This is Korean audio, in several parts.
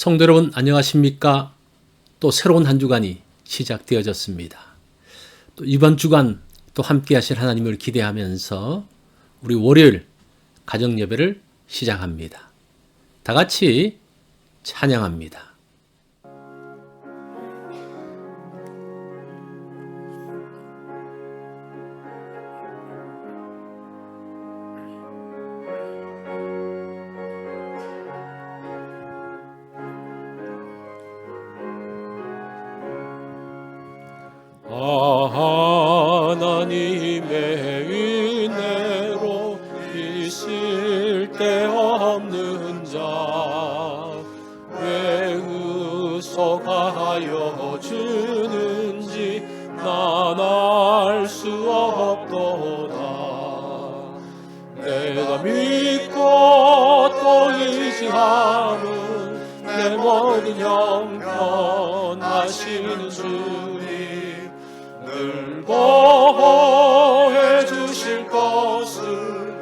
성도 여러분 안녕하십니까? 또 새로운 한 주간이 시작되어졌습니다. 또 이번 주간 또 함께 하실 하나님을 기대하면서 우리 월요일 가정 예배를 시작합니다. 다 같이 찬양합니다. 하나님의 은혜로 있을 데 없는 자왜 의속하여 주는지 난 알 수 없도다. 내가 믿고 또 의지함은 내 모든 형편 하시는 주님 늘 보호해 주실 것을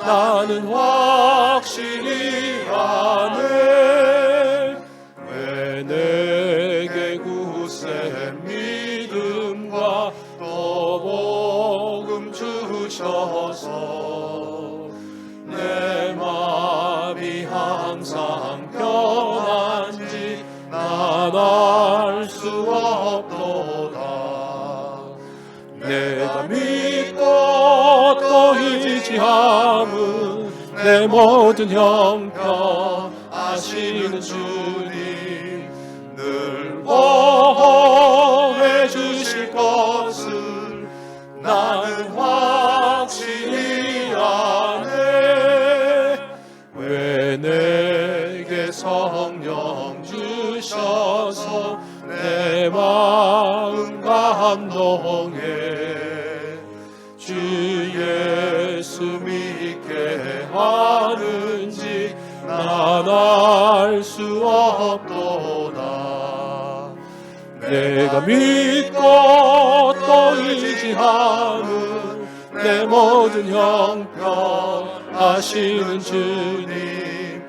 나는 확실히 아 내 모든 형편 아시는 주님 늘 보호해 주실 것을 나는 확실히 아네 왜 내게 성령 주셔서 내 마음 감동해 주 수 없도다. 내가 믿고 또 의지하는 내 모든 형편 아시는 주님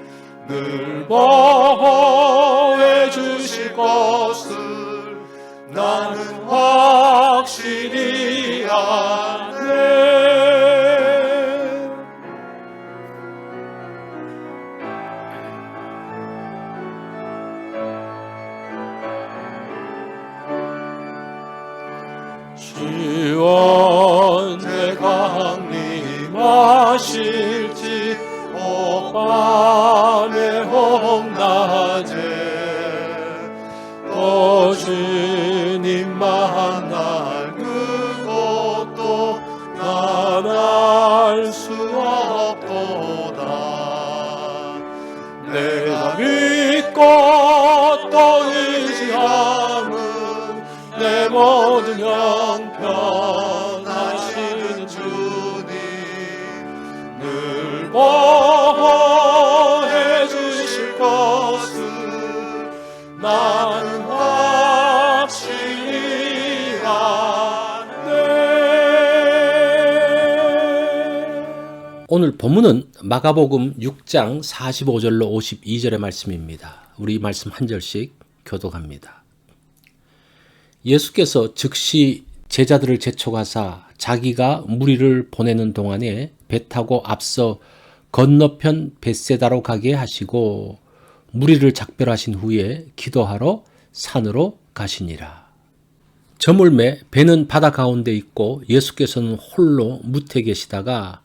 늘 보호해 주실 것을 나는 확 날 그것도 난알수 없도다. 내가 믿고 또 의지함은 내 모든 형편 하시는 주님. 늘 오늘 본문은 마가복음 6장 45절로 52절의 말씀입니다. 우리 이 말씀 한 절씩 교독합니다. 예수께서 즉시 제자들을 재촉하사 자기가 무리를 보내는 동안에 배 타고 앞서 건너편 벳세다로 가게 하시고 무리를 작별하신 후에 기도하러 산으로 가시니라. 저물매 배는 바다 가운데 있고 예수께서는 홀로 무태 계시다가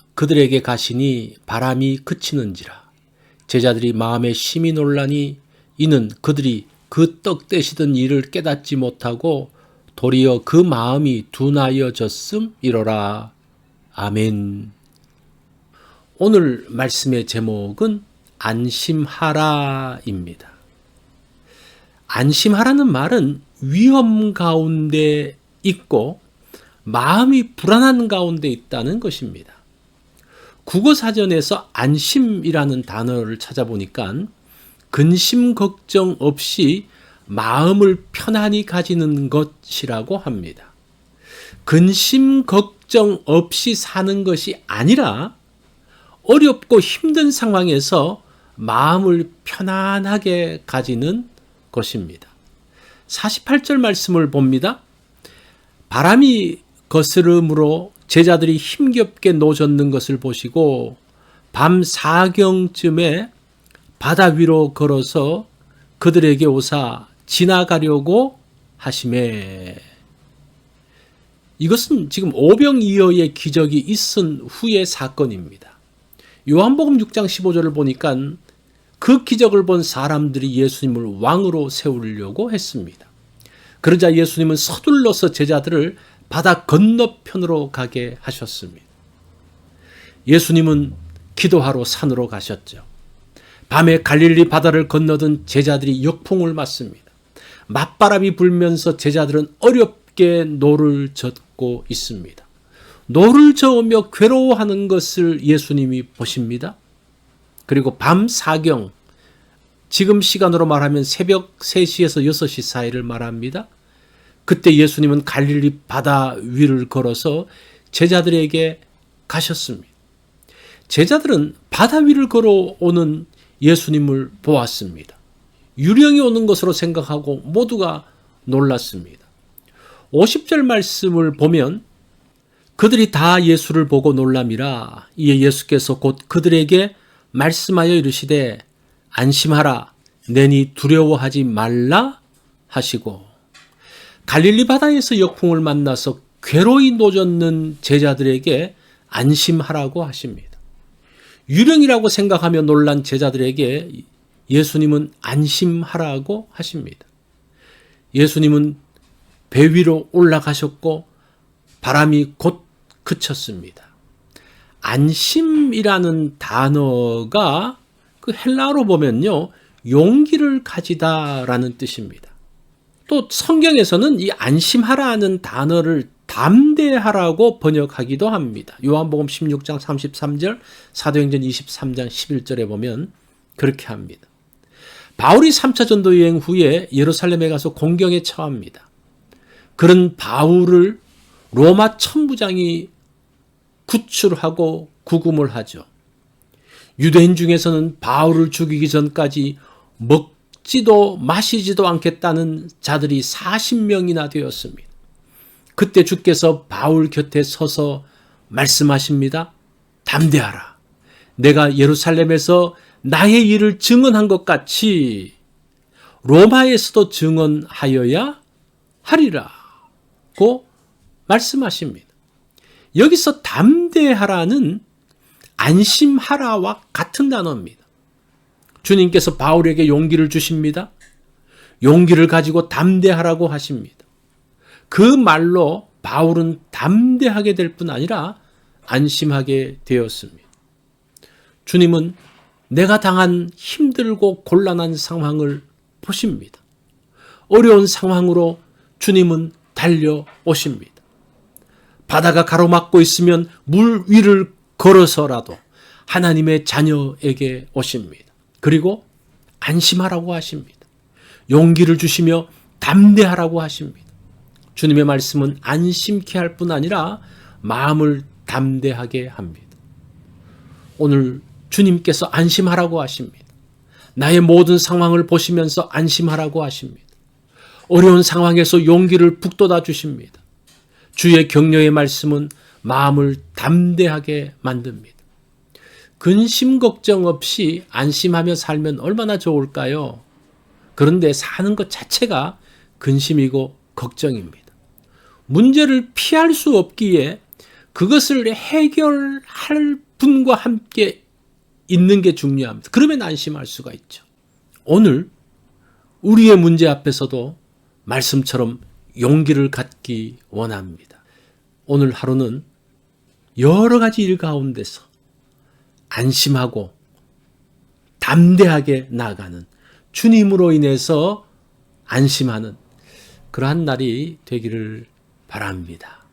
그들에게 가시니 바람이 그치는지라 제자들이 마음에 심히 놀라니 이는 그들이 그 떡 떼시던 일을 깨닫지 못하고 도리어 그 마음이 둔하여졌음 이로라. 아멘. 오늘 말씀의 제목은 안심하라입니다. 안심하라는 말은 위험 가운데 있고 마음이 불안한 가운데 있다는 것입니다. 국어 사전에서 안심이라는 단어를 찾아보니까 근심 걱정 없이 마음을 편안히 가지는 것이라고 합니다. 근심 걱정 없이 사는 것이 아니라 어렵고 힘든 상황에서 마음을 편안하게 가지는 것입니다. 48절 말씀을 봅니다. 바람이 거스름으로 제자들이 힘겹게 노젓는 것을 보시고 밤 사경쯤에 바다 위로 걸어서 그들에게 오사 지나가려고 하심에 이것은 지금 오병이어의 기적이 있은 후의 사건입니다. 요한복음 6장 15절을 보니까 그 기적을 본 사람들이 예수님을 왕으로 세우려고 했습니다. 그러자 예수님은 서둘러서 제자들을 바다 건너편으로 가게 하셨습니다. 예수님은 기도하러 산으로 가셨죠. 밤에 갈릴리 바다를 건너던 제자들이 역풍을 맞습니다. 맞바람이 불면서 제자들은 어렵게 노를 젓고 있습니다. 노를 저으며 괴로워하는 것을 예수님이 보십니다. 그리고 밤 사경, 지금 시간으로 말하면 새벽 3시에서 6시 사이를 말합니다. 그때 예수님은 갈릴리 바다 위를 걸어서 제자들에게 가셨습니다. 제자들은 바다 위를 걸어오는 예수님을 보았습니다. 유령이 오는 것으로 생각하고 모두가 놀랐습니다. 50절 말씀을 보면 그들이 다 예수를 보고 놀람이라 이에 예수께서 곧 그들에게 말씀하여 이르시되 안심하라 내니 두려워하지 말라 하시고 갈릴리 바다에서 역풍을 만나서 괴로이 노젓는 제자들에게 안심하라고 하십니다. 유령이라고 생각하며 놀란 제자들에게 예수님은 안심하라고 하십니다. 예수님은 배 위로 올라가셨고 바람이 곧 그쳤습니다. 안심이라는 단어가 그 헬라어로 보면요. 용기를 가지다라는 뜻입니다. 또 성경에서는 이 안심하라는 단어를 담대하라고 번역하기도 합니다. 요한복음 16장 33절, 사도행전 23장 11절에 보면 그렇게 합니다. 바울이 3차 전도 여행 후에 예루살렘에 가서 공경에 처합니다. 그런 바울을 로마 천부장이 구출하고 구금을 하죠. 유대인 중에서는 바울을 죽이기 전까지 먹 지도 마시지도 않겠다는 자들이 40명이나 되었습니다. 그때 주께서 바울 곁에 서서 말씀하십니다. 담대하라. 내가 예루살렘에서 나의 일을 증언한 것 같이 로마에서도 증언하여야 하리라고 말씀하십니다. 여기서 담대하라는 안심하라와 같은 단어입니다. 주님께서 바울에게 용기를 주십니다. 용기를 가지고 담대하라고 하십니다. 그 말로 바울은 담대하게 될 뿐 아니라 안심하게 되었습니다. 주님은 내가 당한 힘들고 곤란한 상황을 보십니다. 어려운 상황으로 주님은 달려오십니다. 바다가 가로막고 있으면 물 위를 걸어서라도 하나님의 자녀에게 오십니다. 그리고 안심하라고 하십니다. 용기를 주시며 담대하라고 하십니다. 주님의 말씀은 안심케 할 뿐 아니라 마음을 담대하게 합니다. 오늘 주님께서 안심하라고 하십니다. 나의 모든 상황을 보시면서 안심하라고 하십니다. 어려운 상황에서 용기를 북돋아 주십니다. 주의 격려의 말씀은 마음을 담대하게 만듭니다. 근심 걱정 없이 안심하며 살면 얼마나 좋을까요? 그런데 사는 것 자체가 근심이고 걱정입니다. 문제를 피할 수 없기에 그것을 해결할 분과 함께 있는 게 중요합니다. 그러면 안심할 수가 있죠. 오늘 우리의 문제 앞에서도 말씀처럼 용기를 갖기 원합니다. 오늘 하루는 여러 가지 일 가운데서 안심하고 담대하게 나가는 주님으로 인해서 안심하는 그러한 날이 되기를 바랍니다.